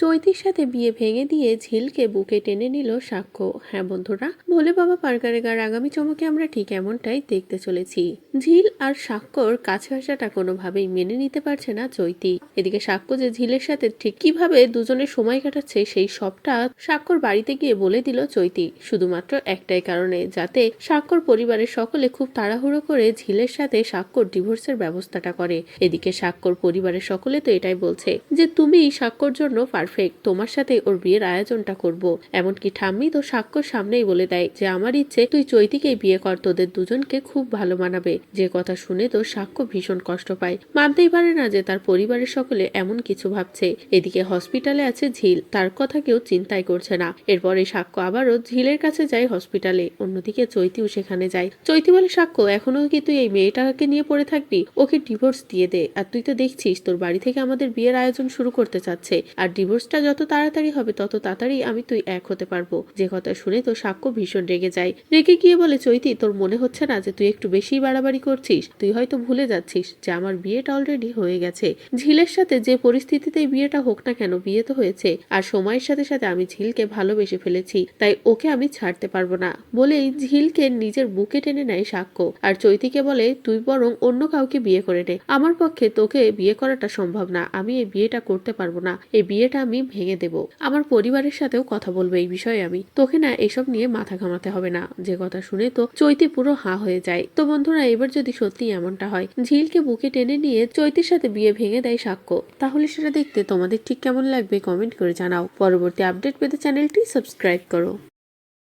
চৈতির সাথে বিয়ে ভেঙে দিয়ে ঝিলকে বুকে টেনে নিল সাক্ষ্য। হ্যাঁ বন্ধুরা, ভোলে বাবা পারকারেগার আগামী চমকে আমরা ঠিক এমনটাই দেখতে চলেছি। ঝিল আর সাক্ষ্যর কাছে আসাটা কোনোভাবেই মেনে নিতে পারছে না চৈতি। এদিকে সাক্ষ্য যে ঝিলের সাথে ঠিক কীভাবে দুজনের সময় কাটাচ্ছে সেই সবটা সাক্ষ্যর বাড়িতে গিয়ে বলে দিল চৈতি। শুধুমাত্র একটাই কারণে, যাতে সাক্ষ্যর পরিবারের সকলে খুব তাড়াহুড়ো করে ঝিলের সাথে সাক্ষ্যর ডিভোর্সের ব্যবস্থাটা করে। এদিকে সাক্ষ্যর পরিবারের সকলে তো এটাই বলছে যে, তুমি সাক্ষ্যর জন্য পারফেক্ট তোমার সাথে ওর বিয়ের আয়োজনটা করব। এমনকি ঠাম্মি তো সাক্ষ্যর সামনেই বলে দেয় যে, আমার ইচ্ছে, তুই চৈতিকেই বিয়ে কর, তোদের দুজনকে খুব ভালো মানাবে। যে কথা শুনে তো সাক্ষ্য ভীষণ কষ্ট পায়। মানতেই পারে না যে, তার পরিবারের সকলে এমন কিছু ভাবছে। এদিকে হসপিটালে আছে ঝিল, তার কথা কেউ চিন্তাই করছে না। এরপরে সাক্ষ্য আবারও ঝিলের কাছে যায় হসপিটালে অন্যদিকে চৈতিও সেখানে যায়। চৈতি বলে সাক্ষ্য এখনও কি তুই এই মেয়েটাকে নিয়ে পড়ে থাকবি? ওকে ডিভোর্স দিয়ে দে। আর তুই তো দেখছিস, তোর বাড়ি থেকে আমাদের বিয়ের আয়োজন শুরু করতে চাচ্ছে। আর ডিভোর্সটা যত তাড়াতাড়ি হবে, তত তাড়াতাড়ি আমি তুই এক হতে পারব। যে কথা শুনে তো সাক্ষ্য ভীষণ রেগে যায়। রেগে গিয়ে বলে, চৈতি, তোর মনে হচ্ছে না যে তুই একটু বেশি বাড়াবাড়ি করছিস? তুই হয়তো ভুলে যাচ্ছিস যে আমার বিয়েটা অলরেডি হয়ে গেছে। ঝিলের সাথে যে পরিস্থিতিতেই বিয়েটা হোক না কেন, বিয়ে তো হয়েছে। আর সময়ের সাথে সাথে আমি ঝিলকে ভালোবেসে ফেলেছি। তাই ওকে আমি ছাড়তে পারব না। বলেই ঝিলকে নিজের বুকে টেনে নেয় সাক্ষ্য। আর চৈতিকে বলে, তুই বরং অন্য কাউকে বিয়ে করে নে। আমার পক্ষে তোকে বিয়ে করাটা সম্ভব না। আমি এই বিয়েটা করতে পারব না। এই বিয়েটা আমি ভেঙে দেব। আমার পরিবারের সাথেও কথা বলব এই বিষয়ে আমি। তোকে না এসব নিয়ে মাথা ঘামাতে হবে না। যে কথা শুনে তো চৈতি পুরো হা হয়ে যায়। তো বন্ধুরা, এবার যদি সত্যি এমনটা হয়, ঝিলকে বুকে টেনে নিয়ে চৈতির সাথে বিয়ে ভেঙে দেয় সাক্ষ্য। তাহলে সেটা দেখতে তোমাদের ঠিক কেমন লাগবে কমেন্ট করে জানাও। পরবর্তী আপডেট পেতে চ্যানেলটি সাবস্ক্রাইব করো।